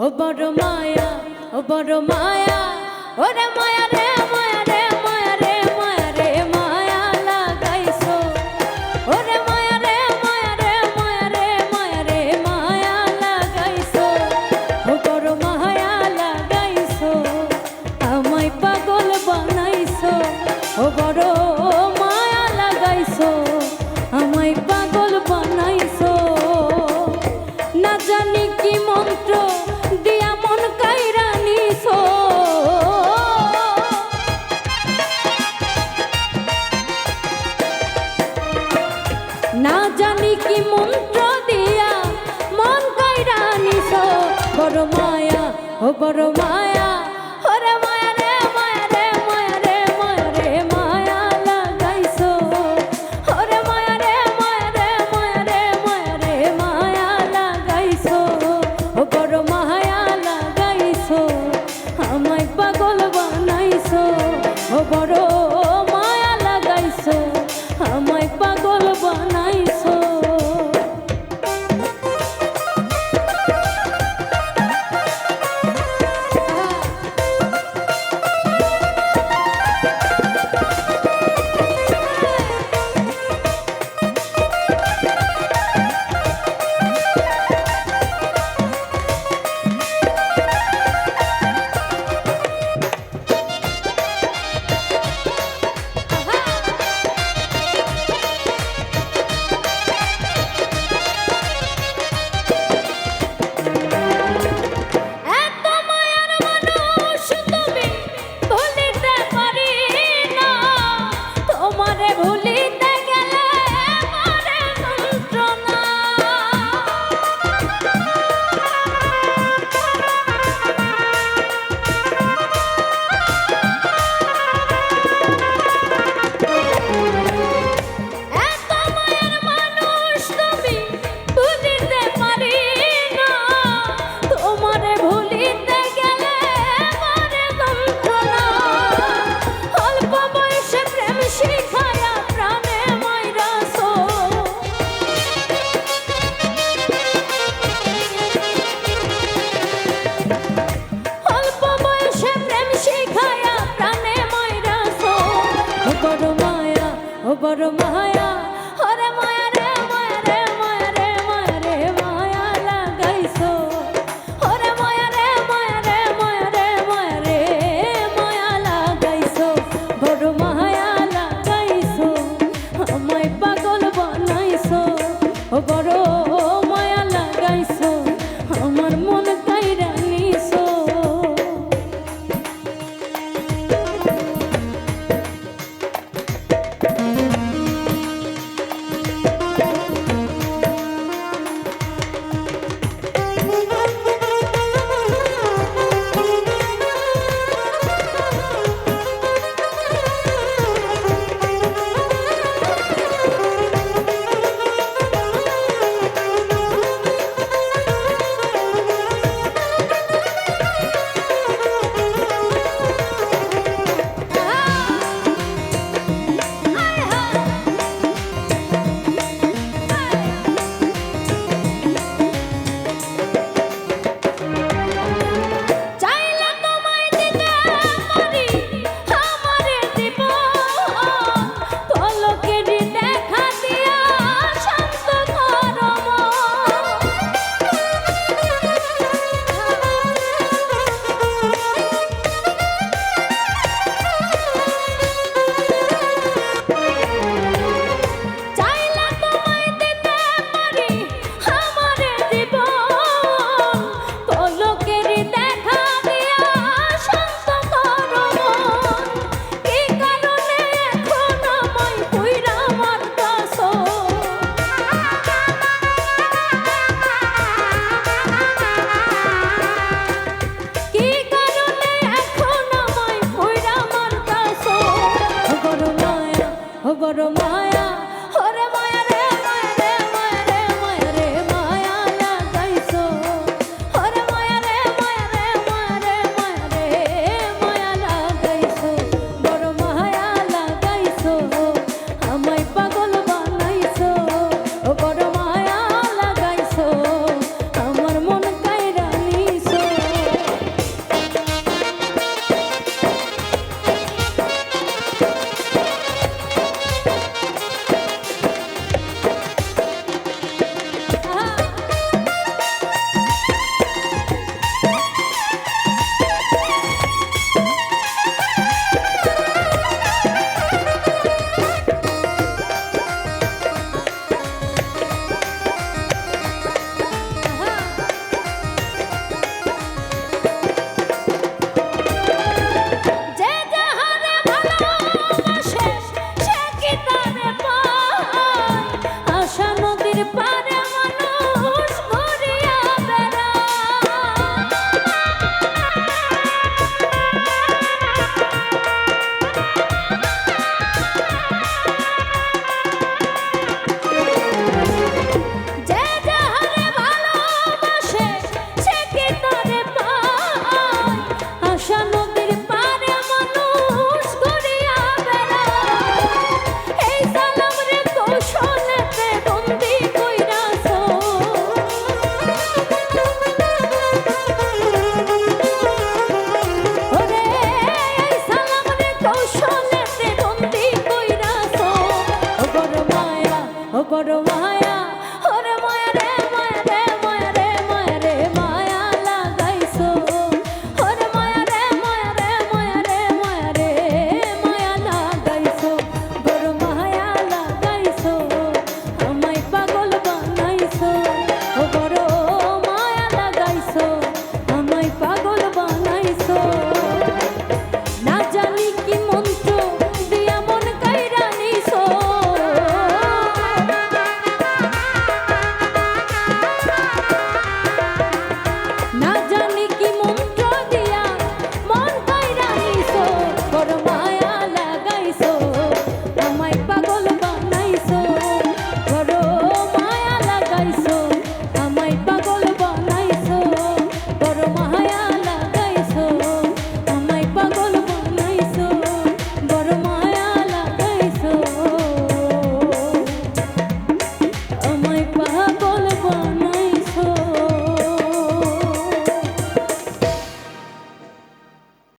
ও বড় মায়া ও বড় মায়া ওরে মায়া রে। বড় মায়া ও বড় মায়া। বড়